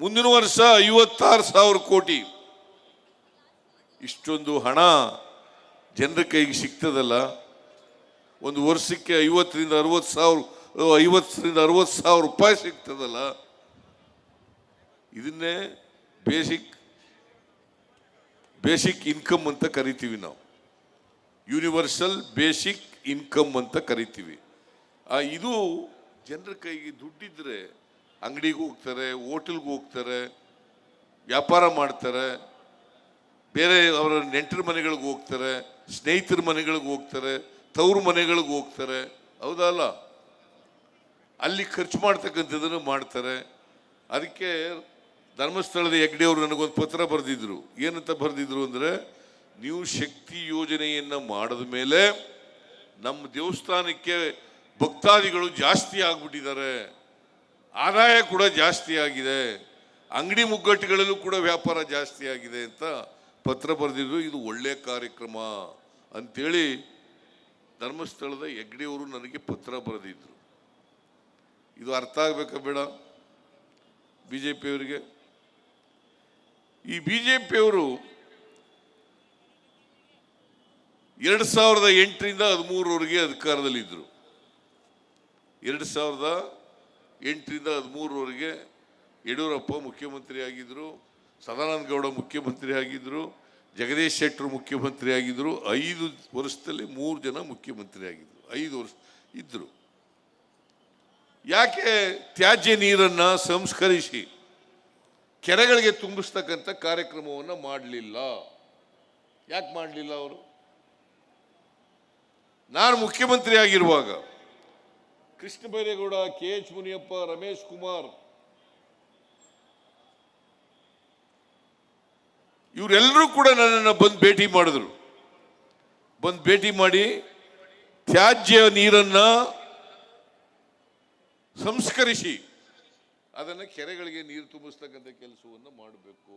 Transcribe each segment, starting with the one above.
ಮುಂದಿನ ವರ್ಷ ಐವತ್ತಾರು ಸಾವಿರ ಕೋಟಿ. ಇಷ್ಟೊಂದು ಹಣ ಜನರ ಕೈಗೆ ಸಿಗ್ತದಲ್ಲ. ಒಂದು ವರ್ಷಕ್ಕೆ ಐವತ್ತರಿಂದ ಅರವತ್ತು ಸಾವಿರ, ಐವತ್ತರಿಂದ ಅರವತ್ತು ಸಾವಿರ ರೂಪಾಯಿ ಸಿಗ್ತದಲ್ಲ. ಇದನ್ನೇ ಬೇಸಿಕ್ ಬೇಸಿಕ್ ಇನ್ಕಮ್ ಅಂತ ಕರಿತೀವಿ ನಾವು. ಯೂನಿವರ್ಸಲ್ ಬೇಸಿಕ್ ಇನ್ಕಮ್ ಅಂತ ಕರಿತೀವಿ. ಇದು ಜನರ ಕೈಗೆ ದುಡ್ಡಿದ್ರೆ ಅಂಗಡಿಗೆ ಹೋಗ್ತಾರೆ, ಹೋಟೆಲ್ಗೆ ಹೋಗ್ತಾರೆ, ವ್ಯಾಪಾರ ಮಾಡ್ತಾರೆ, ಬೇರೆ ಅವರ ನೆಂಟರ ಮನೆಗಳಿಗೆ ಹೋಗ್ತಾರೆ, ಸ್ನೇಹಿತರ ಮನೆಗಳಿಗೆ ಹೋಗ್ತಾರೆ, ತವ್ರ ಮನೆಗಳಿಗೆ ಹೋಗ್ತಾರೆ. ಹೌದಲ್ಲ? ಅಲ್ಲಿ ಖರ್ಚು ಮಾಡ್ತಕ್ಕಂಥದ್ದನ್ನು ಮಾಡ್ತಾರೆ. ಅದಕ್ಕೆ ಧರ್ಮಸ್ಥಳದ ಹೆಗ್ಡೆ ಅವರು ನನಗೊಂದು ಪತ್ರ ಬರೆದಿದ್ರು. ಏನಂತ ಬರೆದಿದ್ರು ಅಂದರೆ, ನೀವು ಶಕ್ತಿ ಯೋಜನೆಯನ್ನು ಮಾಡಿದ ಮೇಲೆ ನಮ್ಮ ದೇವಸ್ಥಾನಕ್ಕೆ ಭಕ್ತಾದಿಗಳು ಜಾಸ್ತಿ ಆಗ್ಬಿಟ್ಟಿದ್ದಾರೆ. ಆದಾಯ ಕೂಡ ಜಾಸ್ತಿ ಆಗಿದೆ. ಅಂಗಡಿ ಮುಗ್ಗಟ್ಟುಗಳಲ್ಲೂ ಕೂಡ ವ್ಯಾಪಾರ ಜಾಸ್ತಿ ಆಗಿದೆ ಅಂತ ಪತ್ರ ಬರೆದಿದ್ರು. ಇದು ಒಳ್ಳೆಯ ಕಾರ್ಯಕ್ರಮ ಅಂಥೇಳಿ ಧರ್ಮಸ್ಥಳದ ಹೆಗ್ಡೆಯವರು ನನಗೆ ಪತ್ರ ಬರೆದಿದ್ದರು ಇದು ಅರ್ಥ ಆಗಬೇಕಾ ಬೇಡ? ಬಿ ಜೆ ಪಿಯವರಿಗೆ ಈ ಬಿ ಜೆ ಪಿಯವರು ಎರಡು ಸಾವಿರದ ಎಂಟರಿಂದ ಹದಿಮೂರವರೆಗೆ ಅಧಿಕಾರದಲ್ಲಿದ್ದರು. ಎರಡು ಸಾವಿರದ ಎಂಟರಿಂದ ಹದಿಮೂರವರೆಗೆ ಯಡಿಯೂರಪ್ಪ ಮುಖ್ಯಮಂತ್ರಿ ಆಗಿದ್ದರು ಸದಾನಂದ ಗೌಡ ಮುಖ್ಯಮಂತ್ರಿ ಆಗಿದ್ದರು ಜಗದೀಶ್ ಶೆಟ್ಟರು ಮುಖ್ಯಮಂತ್ರಿ ಆಗಿದ್ದರು ಐದು ವರ್ಷದಲ್ಲಿ ಮೂರು ಜನ ಮುಖ್ಯಮಂತ್ರಿ ಆಗಿದ್ದರು ಐದು ವರ್ಷ ಇದ್ದರು. ಯಾಕೆ ತ್ಯಾಜ್ಯ ನೀರನ್ನು ಸಂಸ್ಕರಿಸಿ ಕೆರೆಗಳಿಗೆ ತುಂಬಿಸ್ತಕ್ಕಂಥ ಕಾರ್ಯಕ್ರಮವನ್ನು ಮಾಡಲಿಲ್ಲ? ಯಾಕೆ ಮಾಡಲಿಲ್ಲ ಅವರು? ನಾನು ಮುಖ್ಯಮಂತ್ರಿ ಆಗಿರುವಾಗ ಕೃಷ್ಣ ಬೈರೇಗೌಡ ಕೆ ಎಚ್ ಮುನಿಯಪ್ಪ, ರಮೇಶ್ ಕುಮಾರ್. ಇವರೆಲ್ಲರೂ ಕೂಡ ನನ್ನನ್ನು ಬಂದು ಭೇಟಿ ಮಾಡಿದ್ರು. ಬಂದು ಭೇಟಿ ಮಾಡಿ ತ್ಯಾಜ್ಯ ನೀರನ್ನ ಸಂಸ್ಕರಿಸಿ, ಅದನ್ನು ಕೆರೆಗಳಿಗೆ ನೀರು ತುಂಬಿಸ್ತಕ್ಕಂಥ ಕೆಲಸವನ್ನು ಮಾಡಬೇಕು.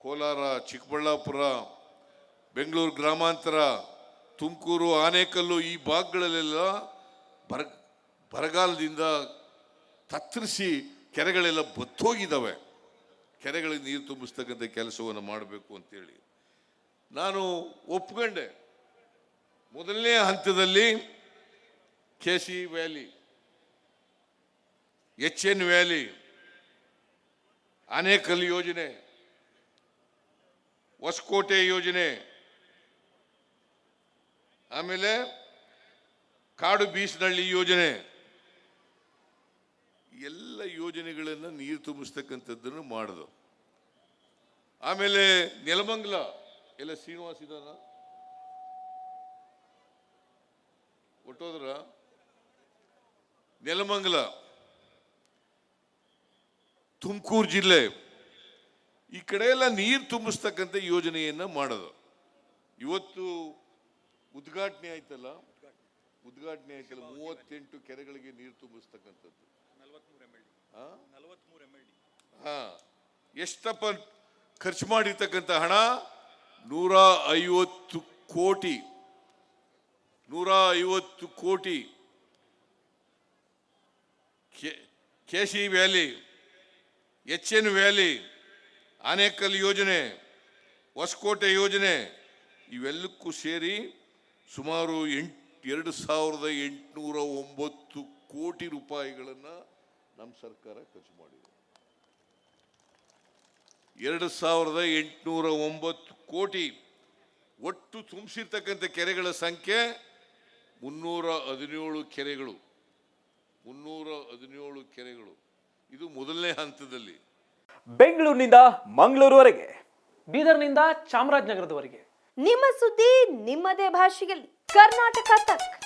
ಕೋಲಾರ, ಚಿಕ್ಕಬಳ್ಳಾಪುರ, ಬೆಂಗಳೂರು ಗ್ರಾಮಾಂತರ, ತುಮಕೂರು, ಆನೇಕಲ್ಲು ಈ ಭಾಗಗಳಲ್ಲೆಲ್ಲ ಬರ ಬರಗಾಲದಿಂದ ತತ್ತರಿಸಿ ಕೆರೆಗಳೆಲ್ಲ ಬತ್ತೋಗಿದ್ದಾವೆ. ಕೆರೆಗಳಿಗೆ ನೀರು ತುಂಬಿಸ್ತಕ್ಕಂಥ ಕೆಲಸವನ್ನು ಮಾಡಬೇಕು ಅಂತೇಳಿ. ನಾನು ಒಪ್ಕೊಂಡೆ. ಮೊದಲನೇ ಹಂತದಲ್ಲಿ K C valley H N valley Anekal ಯೋಜನೆ, ಹೊಸಕೋಟೆ ಯೋಜನೆ, ಆಮೇಲೆ ಕಾಡು ಬೀಸನಹಳ್ಳಿ ಯೋಜನೆ ಎಲ್ಲ ಯೋಜನೆಗಳನ್ನು ನೀರು ತುಂಬಿಸ್ತಕ್ಕಂಥದ್ದನ್ನು ಮಾಡಿದ್ರು ಆಮೇಲೆ ನೆಲಮಂಗ್ಲ, ಎಲ್ಲ ಶ್ರೀನಿವಾಸ ಇದಾನ? ಒಟ್ಟೋದ್ರ? ನೆಲಮಂಗಲ, ತುಮಕೂರು ಜಿಲ್ಲೆ, ಈ ಕಡೆ ಎಲ್ಲ ನೀರು ತುಂಬಿಸ್ತಕ್ಕಂಥ ಯೋಜನೆಯನ್ನ ಮಾಡೋದು. ಇವತ್ತು ಉದ್ಘಾಟನೆ ಆಯ್ತಲ್ಲ? ಉದ್ಘಾಟನೆ ಆಯ್ತಲ್ಲ. ಮೂವತ್ತೆಂಟು ಕೆರೆಗಳಿಗೆ ನೀರು ತುಂಬಿಸ್ತಕ್ಕಂಥದ್ದು ಎಷ್ಟಪ್ಪ ಖರ್ಚು ಮಾಡಿರ್ತಕ್ಕಂಥ ಹಣ? ನೂರ ಐವತ್ತು ಕೋಟಿ. ನೂರ ಐವತ್ತು ಕೋಟಿ. K C valley H N valley Anekal ಯೋಜನೆ, ಹೊಸಕೋಟೆ ಯೋಜನೆ, ಇವೆಲ್ಲಕ್ಕೂ ಸೇರಿ ಸುಮಾರು ಎಂಟು, ಎರಡು ಸಾವಿರದ ಎಂಟುನೂರ ಒಂಬತ್ತು ಕೋಟಿ ರೂಪಾಯಿಗಳನ್ನು ನಮ್ಮ ಸರ್ಕಾರ ಖರ್ಚು ಮಾಡಿದೆ. ಎರಡು ಸಾವಿರದ ಎಂಟುನೂರ ಒಂಬತ್ತು ಕೋಟಿ ಒಟ್ಟು ತುಂಬಿಸಿರ್ತಕ್ಕಂಥ ಕೆರೆಗಳ ಸಂಖ್ಯೆ ಮುನ್ನೂರ ಹದಿನೇಳು ಕೆರೆಗಳು. ಮುನ್ನೂರ ಹದಿನೇಳು ಕೆರೆಗಳು. ಇದು ಮೊದಲನೇ ಹಂತದಲ್ಲಿ. ಬೆಂಗಳೂರಿನಿಂದ ಮಂಗಳೂರುವರೆಗೆ ಬೀದರ್ನಿಂದ ಚಾಮರಾಜನಗರದವರೆಗೆ. ನಿಮ್ಮ ಸುದ್ದಿ ನಿಮ್ಮದೇ ಭಾಷೆಯಲ್ಲಿ. ಕರ್ನಾಟಕ ತಕ್.